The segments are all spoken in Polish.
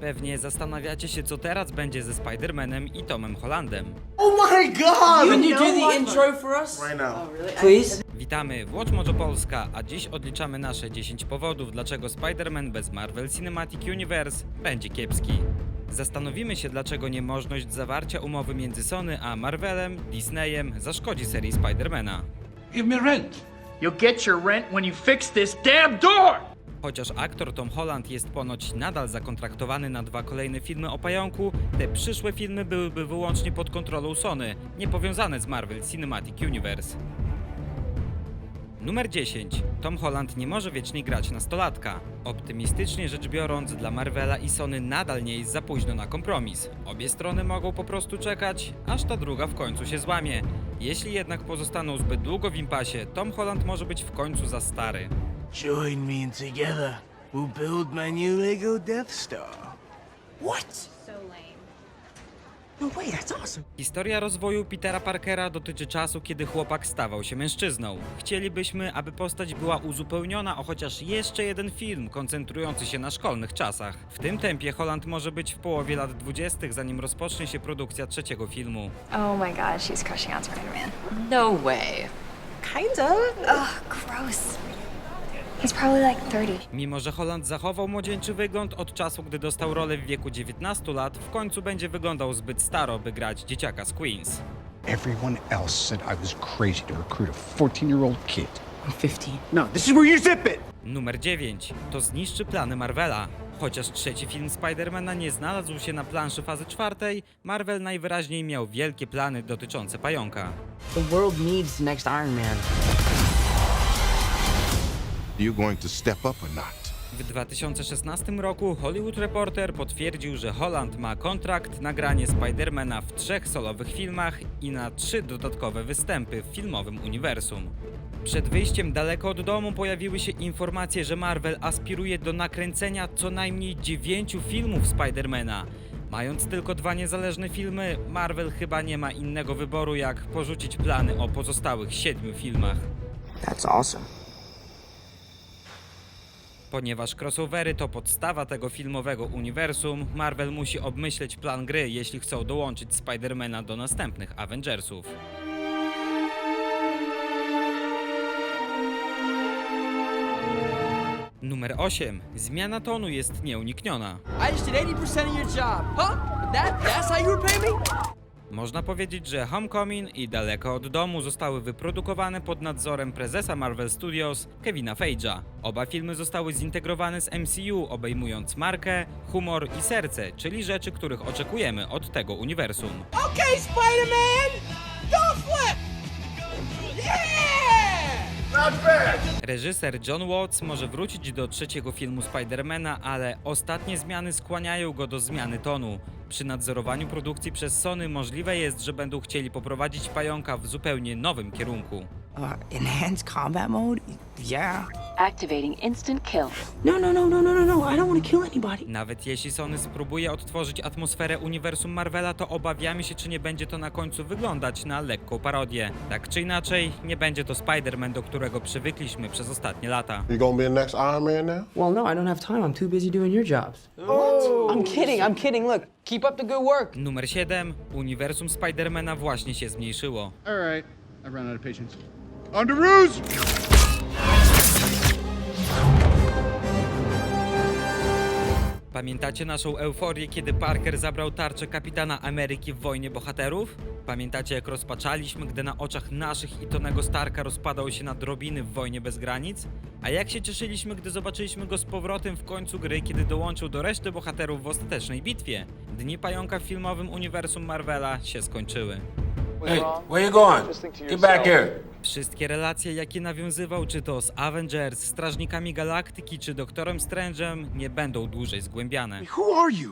Pewnie zastanawiacie się, co teraz będzie ze Spider-Manem i Tomem Hollandem. Oh my god! Can you do the intro for us? Right now. Please? Witamy w Watch Mojo Polska, a dziś odliczamy nasze 10 powodów, dlaczego Spider-Man bez Marvel Cinematic Universe będzie kiepski. Zastanowimy się, dlaczego niemożność zawarcia umowy między Sony a Marvelem, Disneyem zaszkodzi serii Spider-Mana. Give me rent. You'll get your rent when you fix this damn door! Chociaż aktor Tom Holland jest ponoć nadal zakontraktowany na dwa kolejne filmy o pająku, te przyszłe filmy byłyby wyłącznie pod kontrolą Sony, niepowiązane z Marvel Cinematic Universe. Numer 10. Tom Holland nie może wiecznie grać nastolatka. Optymistycznie rzecz biorąc, dla Marvela i Sony nadal nie jest za późno na kompromis. Obie strony mogą po prostu czekać, aż ta druga w końcu się złamie. Jeśli jednak pozostaną zbyt długo w impasie, Tom Holland może być w końcu za stary. Join me and together we'll build my new Lego Death Star. What? So lame. No way, that's awesome. Historia rozwoju Petera Parkera dotyczy czasu, kiedy chłopak stawał się mężczyzną. Chcielibyśmy, aby postać była uzupełniona o chociaż jeszcze jeden film koncentrujący się na szkolnych czasach. W tym tempie Holland może być w połowie lat 20., zanim rozpocznie się produkcja trzeciego filmu. Oh my god, she's crushing on Spider-Man. No way. Kind of. Ugh, gross. He's probably like 30. Mimo, że Holland zachował młodzieńczy wygląd od czasu, gdy dostał rolę w wieku 19 lat, w końcu będzie wyglądał zbyt staro, by grać dzieciaka z Queens. Everyone else said I was crazy to recruit a 14 year old kid. I'm 15. No, this is where you zip it! Numer 9. To zniszczy plany Marvela. Chociaż trzeci film Spidermana nie znalazł się na planszy fazy czwartej, Marvel najwyraźniej miał wielkie plany dotyczące pająka. The world needs the next Iron Man. You going to step up or not? W 2016 roku Hollywood Reporter potwierdził, że Holland ma kontrakt na granie Spidermana w trzech solowych filmach i na trzy dodatkowe występy w filmowym uniwersum. Przed wyjściem daleko od domu pojawiły się informacje, że Marvel aspiruje do nakręcenia co najmniej dziewięciu filmów Spidermana. Mając tylko dwa niezależne filmy, Marvel chyba nie ma innego wyboru jak porzucić plany o pozostałych siedmiu filmach. That's awesome. Ponieważ crossovery to podstawa tego filmowego uniwersum, Marvel musi obmyśleć plan gry, jeśli chcą dołączyć Spidermana do następnych Avengersów. Numer 8. Zmiana tonu jest nieunikniona. I just did 80% of your job. Huh? That, that's how you repay me? Można powiedzieć, że Homecoming i Daleko od domu zostały wyprodukowane pod nadzorem prezesa Marvel Studios Kevina Feigea. Oba filmy zostały zintegrowane z MCU, obejmując markę, humor i serce, czyli rzeczy, których oczekujemy od tego uniwersum. Okay, Spider-Man! Reżyser John Watts może wrócić do trzeciego filmu Spidermana, ale ostatnie zmiany skłaniają go do zmiany tonu. Przy nadzorowaniu produkcji przez Sony możliwe jest, że będą chcieli poprowadzić pająka w zupełnie nowym kierunku. Uh, enhanced combat mode? Yeah. Activating instant kill. No, no, no, no, no, no, no. I don't want to kill anybody. Nawet jeśli Sony spróbuje odtworzyć atmosferę uniwersum Marvela, to obawiamy się, czy nie będzie to na końcu wyglądać na lekką parodię. Tak czy inaczej, nie będzie to Spider-Man, do którego przywykliśmy przez ostatnie lata. You gonna be the next Iron Man now? Well, no, I don't have time. I'm too busy doing your jobs. What? I'm kidding. I'm kidding. Look, keep up the good work. Numer 7. Uniwersum Spidermana właśnie się zmniejszyło. All right. I've run out of patience. On to ruse! Pamiętacie naszą euforię, kiedy Parker zabrał tarczę kapitana Ameryki w wojnie bohaterów? Pamiętacie, jak rozpaczaliśmy, gdy na oczach naszych i Tonego Starka rozpadał się na drobiny w wojnie bez granic? A jak się cieszyliśmy, gdy zobaczyliśmy go z powrotem w końcu gry, kiedy dołączył do reszty bohaterów w ostatecznej bitwie? Dni pająka w filmowym uniwersum Marvela się skończyły. Hey, where you going? Get back here. Wszystkie relacje, jakie nawiązywał, czy to z Avengers, Strażnikami Galaktyki, czy Doktorem Strange'em, nie będą dłużej zgłębiane. Who are you?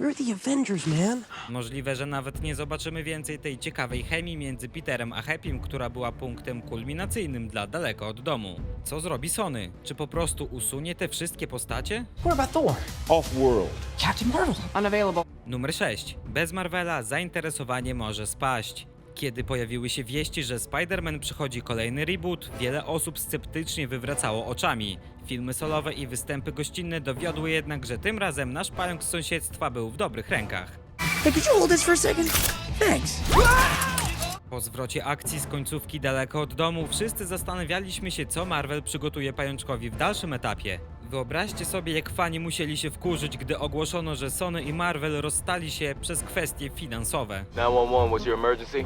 We're the Avengers, man. Możliwe, że nawet nie zobaczymy więcej tej ciekawej chemii między Peterem a Happym, która była punktem kulminacyjnym dla daleko od domu. Co zrobi Sony? Czy po prostu usunie te wszystkie postacie? What about Thor? Off-world. Captain Marvel. Unavailable. Numer 6. Bez Marvela zainteresowanie może spaść. Kiedy pojawiły się wieści, że Spider-Man przychodzi kolejny reboot, wiele osób sceptycznie wywracało oczami. Filmy solowe i występy gościnne dowiodły jednak, że tym razem nasz pająk z sąsiedztwa był w dobrych rękach. Po zwrocie akcji z końcówki daleko od domu, wszyscy zastanawialiśmy się, co Marvel przygotuje pajączkowi w dalszym etapie. Wyobraźcie sobie, jak fani musieli się wkurzyć, gdy ogłoszono, że Sony i Marvel rozstali się przez kwestie finansowe. 911, what's your emergency?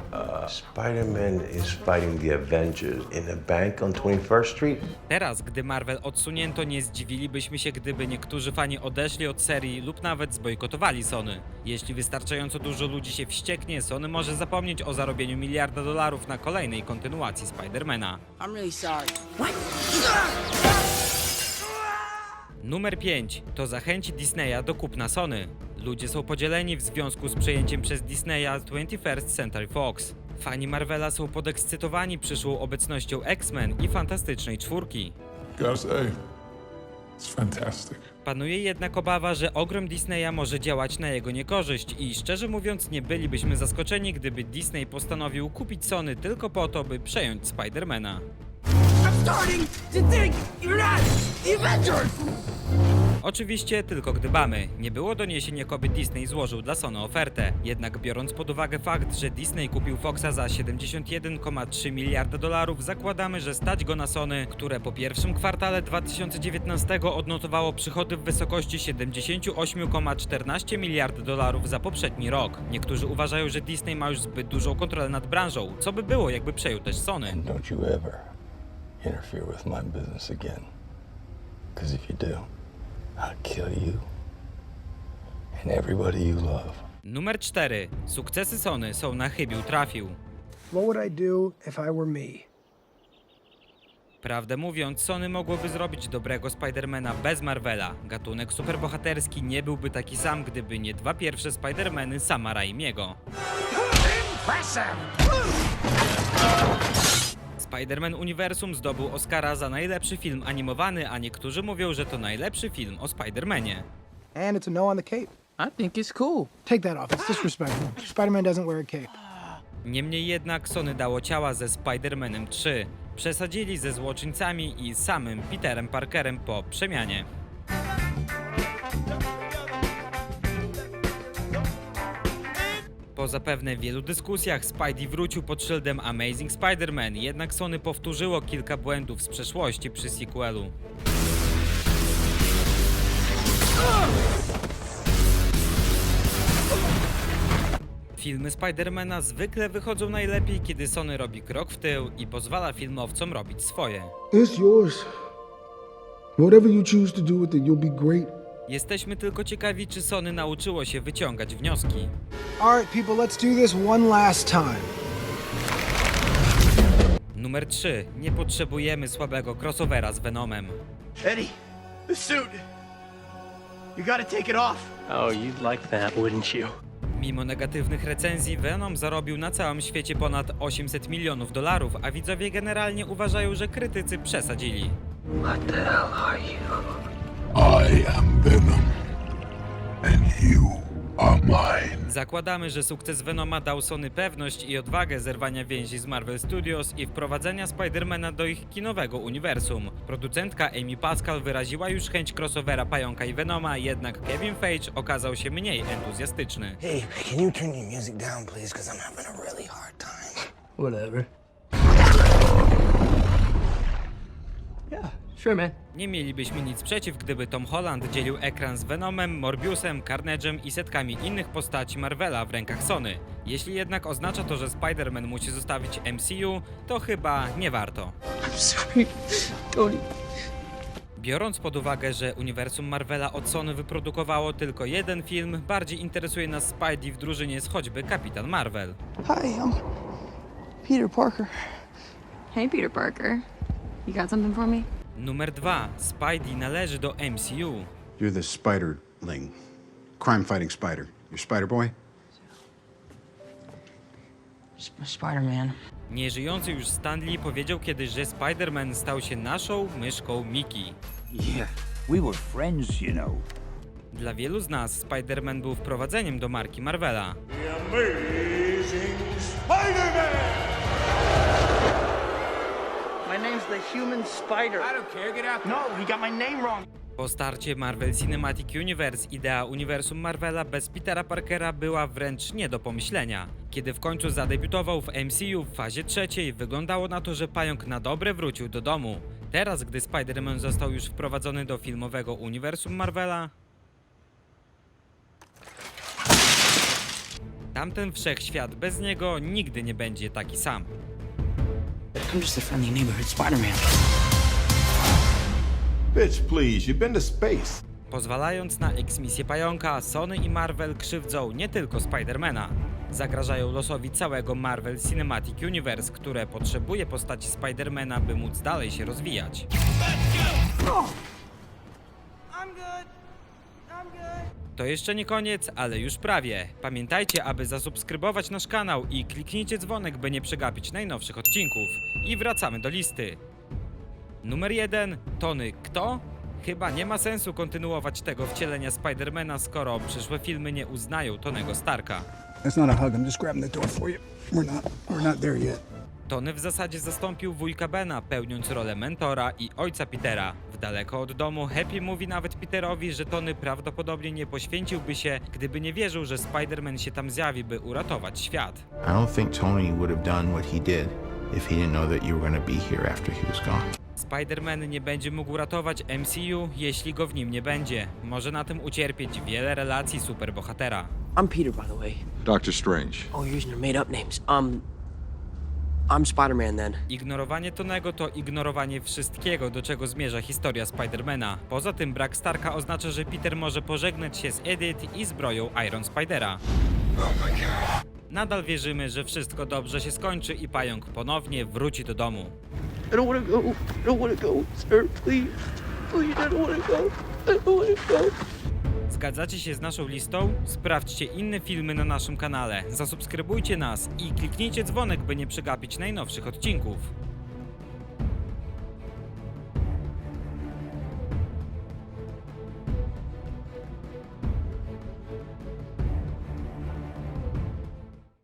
Spider-Man is fighting the Avengers in a bank on 21st Street. Teraz, gdy Marvel odsunięto, nie zdziwilibyśmy się, gdyby niektórzy fani odeszli od serii lub nawet zbojkotowali Sony. Jeśli wystarczająco dużo ludzi się wścieknie, Sony może zapomnieć o zarobieniu miliarda dolarów na kolejnej kontynuacji Spidermana. I'm really sorry. Numer 5 to zachęci Disneya do kupna Sony. Ludzie są podzieleni w związku z przejęciem przez Disneya 21st Century Fox. Fani Marvela są podekscytowani przyszłą obecnością X-Men i Fantastycznej Czwórki. Panuje jednak obawa, że ogrom Disneya może działać na jego niekorzyść i szczerze mówiąc nie bylibyśmy zaskoczeni, gdyby Disney postanowił kupić Sony tylko po to, by przejąć Spidermana. Oczywiście tylko gdybamy. Nie było doniesień, jakoby Disney złożył dla Sony ofertę. Jednak biorąc pod uwagę fakt, że Disney kupił Foxa za 71,3 miliarda dolarów, zakładamy, że stać go na Sony, które po pierwszym kwartale 2019 odnotowało przychody w wysokości 78,14 miliarda dolarów za poprzedni rok. Niektórzy uważają, że Disney ma już zbyt dużą kontrolę nad branżą. Co by było, jakby przejął też Sony? Don't you ever interfere with my business again. Because if you do, I'll kill you and everybody you love. Numer 4. Sukcesy Sony są na chybił trafił. What would I do if I were me? Prawdę mówiąc, Sony mogłoby zrobić dobrego Spidermana bez Marvela. Gatunek superbohaterski nie byłby taki sam, gdyby nie dwa pierwsze Spidermany sama Raimiego. Spider-Man Uniwersum zdobył Oscara za najlepszy film animowany, a niektórzy mówią, że to najlepszy film o Spider-Manie. And it's a no on the cape. I think it's cool. Take that off. It's disrespectful. Spider-Man doesn't wear a cape. Niemniej jednak Sony dało ciała ze Spider-Manem 3. Przesadzili ze złoczyńcami i samym Peterem Parkerem po przemianie. Po zapewne wielu dyskusjach Spidey wrócił pod szyldem Amazing Spider-Man, jednak Sony powtórzyło kilka błędów z przeszłości przy sequelu. Filmy Spidermana zwykle wychodzą najlepiej, kiedy Sony robi krok w tył i pozwala filmowcom robić swoje. It's yours. Whatever you choose to do with it, you'll be great. Jesteśmy tylko ciekawi, czy Sony nauczyło się wyciągać wnioski. All right, people, let's do this one last time. Numer 3. Nie potrzebujemy słabego crossovera z Venomem. Eddie, the suit. You gotta take it off. Oh, you'd like that, wouldn't you? Mimo negatywnych recenzji, Venom zarobił na całym świecie ponad 800 milionów dolarów, a widzowie generalnie uważają, że krytycy przesadzili. What the hell are you? I am Venom, and you. Zakładamy, że sukces Venoma dał Sony pewność i odwagę zerwania więzi z Marvel Studios i wprowadzenia Spidermana do ich kinowego uniwersum. Producentka Amy Pascal wyraziła już chęć crossovera Pająka i Venoma, jednak Kevin Feige okazał się mniej entuzjastyczny. Hey, can you turn your music down, please? Because I'm having a really hard time. Whatever. Yeah, sure, man. Nie mielibyśmy nic przeciw, gdyby Tom Holland dzielił ekran z Venomem, Morbiusem, Carnage'em i setkami innych postaci Marvela w rękach Sony. Jeśli jednak oznacza to, że Spider-Man musi zostawić MCU, to chyba nie warto. I'm sorry, Tony. Biorąc pod uwagę, że uniwersum Marvela od Sony wyprodukowało tylko jeden film, bardziej interesuje nas Spidey w drużynie z choćby Kapitan Marvel. Hi, I'm Peter Parker. Hey, Peter Parker. You got something for me? Numer 2. Spidey należy do MCU. You're the Spiderling. Crime fighting spider. You're Spider Boy? Sp- Spider-Man. Nieżyjący już Stan Lee powiedział kiedyś, że Spider-Man stał się naszą myszką Mickey. Yeah, we were friends, you know. Dla wielu z nas Spider-Man był wprowadzeniem do marki Marvela. Amazing Introducing Spider-Man! Name's the Human Spider. I don't care. Get out. No, he got my name wrong. Po starcie Marvel Cinematic Universe idea uniwersum Marvela bez Petera Parkera była wręcz nie do pomyślenia. Kiedy w końcu zadebiutował w MCU w fazie trzeciej, wyglądało na to, że pająk na dobre wrócił do domu. Teraz, gdy Spider-Man został już wprowadzony do filmowego uniwersum Marvela, tamten wszechświat bez niego nigdy nie będzie taki sam. I'm just a friendly neighborhood Spider-Man. Bitch, please, you've been to space. Pozwalając na eksmisję pająka, Sony i Marvel krzywdzą nie tylko Spidermana. Zagrażają losowi całego Marvel Cinematic Universe, które potrzebuje postaci Spidermana, by móc dalej się rozwijać. To jeszcze nie koniec, ale już prawie. Pamiętajcie, aby zasubskrybować nasz kanał i kliknijcie dzwonek, by nie przegapić najnowszych odcinków. I wracamy do listy. Numer 1. Tony kto? Chyba nie ma sensu kontynuować tego wcielenia Spidermana, skoro przyszłe filmy nie uznają Tonego Starka. That's not a hug. I'm just grabbing the door for you. We're not. We're not there yet. Tony w zasadzie zastąpił wujka Bena, pełniąc rolę mentora i ojca Petera. W daleko od domu Happy mówi nawet Peterowi, że Tony prawdopodobnie nie poświęciłby się, gdyby nie wierzył, że Spider-Man się tam zjawi, by uratować świat. I don't think Tony would have done what he did if he didn't know that you were going to be here after he was gone. Spider-Man nie będzie mógł ratować MCU, jeśli go w nim nie będzie. Może na tym ucierpieć wiele relacji superbohatera. I'm Peter, by the way. Doctor Strange. Oh, you're using your made-up names. Um, I'm Spider-Man then. Ignorowanie Tonego to ignorowanie wszystkiego, do czego zmierza historia Spidermana. Poza tym brak Starka oznacza, że Peter może pożegnać się z Edith i zbroją Iron Spidera. Nadal wierzymy, że wszystko dobrze się skończy i pająk ponownie wróci do domu. I don't want to go. I don't want to go, sir. Please, please, I don't want to go. I don't want to go. Zgadzacie się z naszą listą? Sprawdźcie inne filmy na naszym kanale, zasubskrybujcie nas i kliknijcie dzwonek, by nie przegapić najnowszych odcinków.